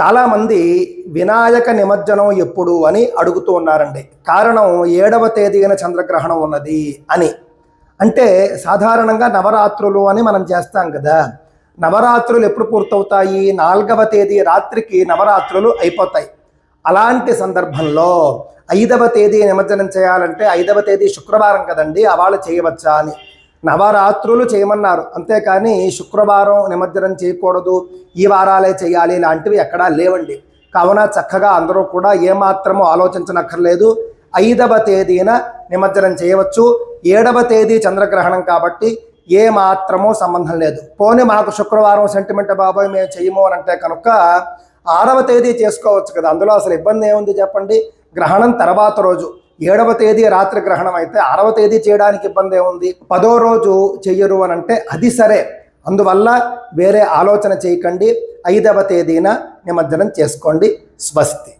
చాలామంది వినాయక నిమజ్జనం ఎప్పుడు అని అడుగుతూ ఉన్నారండి. కారణం ఏడవ తేదీన చంద్రగ్రహణం ఉన్నది అని. అంటే సాధారణంగా నవరాత్రులు అని మనం చేస్తాం కదా. నవరాత్రులు ఎప్పుడు పూర్తవుతాయి? నాలుగవ తేదీ రాత్రికి నవరాత్రులు అయిపోతాయి. అలాంటి సందర్భంలో ఐదవ తేదీ నిమజ్జనం చేయాలంటే ఐదవ తేదీ శుక్రవారం కదండి అవాళ చేయవచ్చా అని. నవరాత్రులు చేయమన్నారు. అంతేకాని శుక్రవారం నిమజ్జనం చేయకూడదు. ఈ వారాలే చేయాలి లాంటివి ఎక్కడా లేవండి. కావున చక్కగా అందరూ కూడా ఏమాత్రము ఆలోచించనక్కర్లేదు. ఐదవ తేదీన నిమజ్జనం చేయవచ్చు. ఏడవ తేదీ చంద్రగ్రహణం కాబట్టి ఏ మాత్రమూ సంబంధం లేదు. పోనీ మాకు శుక్రవారం సెంటిమెంట్ బాబాయ్ మేము చేయము అని అంటే కనుక ఆరవ తేదీ చేసుకోవచ్చు కదా. అందులో అసలు ఇబ్బంది ఏముంది చెప్పండి? గ్రహణం తర్వాత రోజు. ఏడవ తేదీ రాత్రి గ్రహణం అయితే ఆరవ తేదీ చేయడానికి ఇబ్బంది ఏముంది? పదో రోజు చెయ్యరు అని అంటే అది సరే. అందువల్ల వేరే ఆలోచన చేయకండి. ఐదవ తేదీన నిమజ్జనం చేసుకోండి. స్వస్తి.